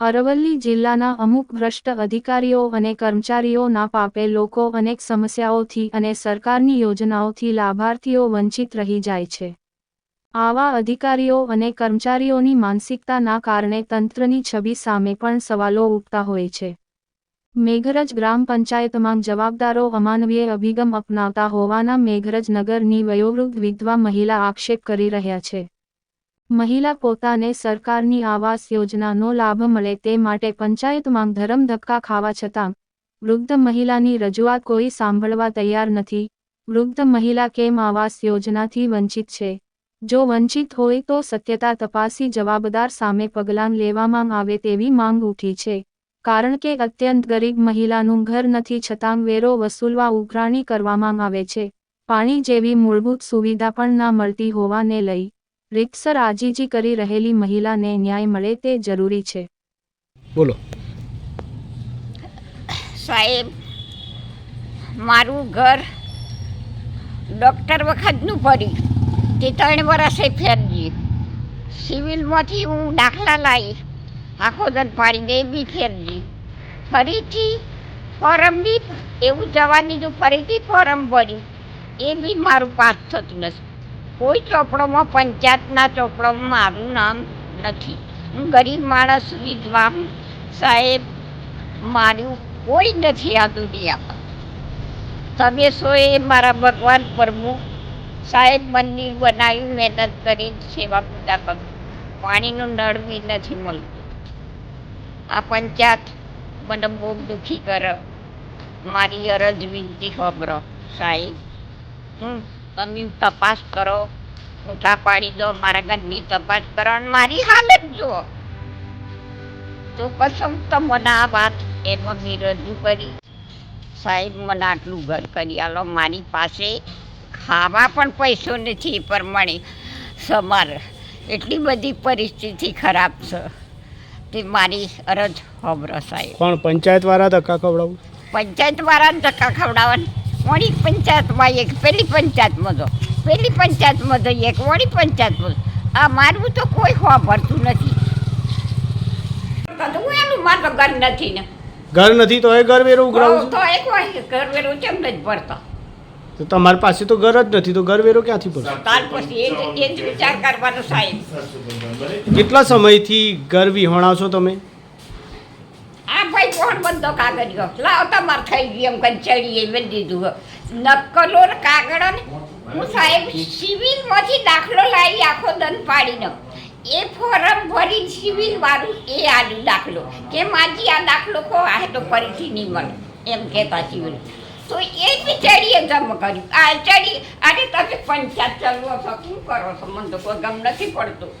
અરવલ્લી જિલ્લાના અમુક ભ્રષ્ટ અધિકારીઓ અને કર્મચારીઓના પાપે લોકો અનેક સમસ્યાઓથી અને સરકારની યોજનાઓથી લાભાર્થીઓ વંચિત રહી જાય છે. આવા અધિકારીઓ અને કર્મચારીઓની માનસિકતાના કારણે તંત્રની છબી સામે પણ સવાલો ઉઠતા હોય છે. મેઘરજ ગ્રામ પંચાયતમાં જવાબદારો અમાનવીય અભિગમ અપનાવતા હોવાના મેઘરજ નગરની વયોવૃદ્ધ વિધવા મહિલા આક્ષેપ કરી રહ્યા છે. મહિલા પોતાને સરકારની આવાસ યોજનાનો લાભ મળે તે માટે પંચાયતમાં ધરમ ધક્કા ખાવા છતાં, વૃદ્ધ મહિલાની રજૂઆત કોઈ સાંભળવા તૈયાર નથી. વૃદ્ધ મહિલા કેમ આવાસ યોજનાથી વંચિત છે? જો વંચિત હોય તો સત્યતા તપાસી જવાબદાર સામે પગલાં લેવામાં આવે તેવી માંગ ઉઠી છે. કારણ કે અત્યંત ગરીબ મહિલાનું ઘર નથી છતાં વેરો વસૂલવા ઉઘરાણી કરવામાં આવે છે. પાણી જેવી મૂળભૂત સુવિધા પણ ના મળતી હોવાને લઈ રીતસર આજીજી કરી રહેલી મહિલાને ન્યાય મળે તે જરૂરી છે. બોલો. સાહેબ મારું ઘર ડૉક્ટર વખતનું પડ્યું તે ત્રણ વર્ષે ફેરજી. સિવિલમાંથી હું દાખલા લાવી આખો દન પાડીને એ બી ફેરજી. ફરીથી ફોરમ બી એવું જવાની જો ફરીથી ફોરમ ભરી એ બી મારું પાસ થતું નથી. કોઈ ચોપડોમાં પંચાયતના ચોપડોમાં મારું નામ નથી. હું ગરીબ માણસ વિધવા સાહેબ, મારું કોઈ નથી આ દુનિયામાં. તમે સોએ મારા ભગવાન પ્રભુ સાહેબ મંદિર બનાવી મહેનત કરી, સેવા પૂજા કરું. પાણીનું નળ બી નથી મળતું. આ પંચાયત મને બહુ દુઃખી કરે. મારી અરજ વિનંતી ખબરો, સાહેબ. હું તમે તપાસ કરો. ઉઠા પાડી દો મારા ઘરની તપાસ કરો અને મારી હાલત જુઓ. તો કસમ તો મને આ વાત એ મમ્મી રજૂ કરી. સાહેબ મને આટલું ઘર કરી આલો. મારી પાસે ખાવા પણ પૈસો નથી પ્રમાણે સમાર એટલી બધી પરિસ્થિતિ ખરાબ છે તે મારી અરજ હોબરો સાહેબ. પણ પંચાયત વાળા ધક્કા ખવડાવું? પંચાયત વાળા ધક્કા ખવડાવવાની વળી પંચાયતમાં એક પેલી પંચાયતમાં તો પેલી પંચાયતમાં તો એક વળી પંચાયતમાં. આ મારવું તો કોઈ ખબર નથી. તો હું એનું મારું તો ઘર નથી ને. ઘર નથી તો એ ઘર વેરો ઉઘરાવું તો એક ઘર વેરું કેમ નથી ભરતો? તો તમારી પાસે તો ઘર જ નથી તો ઘર વેરો ક્યાંથી ભરશો? તાર પછી એ જ એ જ વિચાર કરવાનો સાહેબ. કેટલા સમયથી ઘર વિહોણા છો તમે? કોણ બંધો કાગળિયો લાવ તમાર થઈ ગયું એમ કઈ ચડીએ મેં દીધું નકલો ને કાગળ ને હું સાહેબ સિવિલમાંથી દાખલો લાવી આખો દન પાડીને એ ફોરમ ભરી સિવિલ વાળું એ આલું દાખલો. કે માજી આ દાખલો કહો, આ તો ફરીથી નહીં મળે. એમ કહેતા સિવિલ. તો એ બી ચડીએ જમ કર્યું આ ચડી, અરે તમે પંચાયત ચલવો છો, શું કરો છો? મને તો કોઈ ગમ નથી પડતું.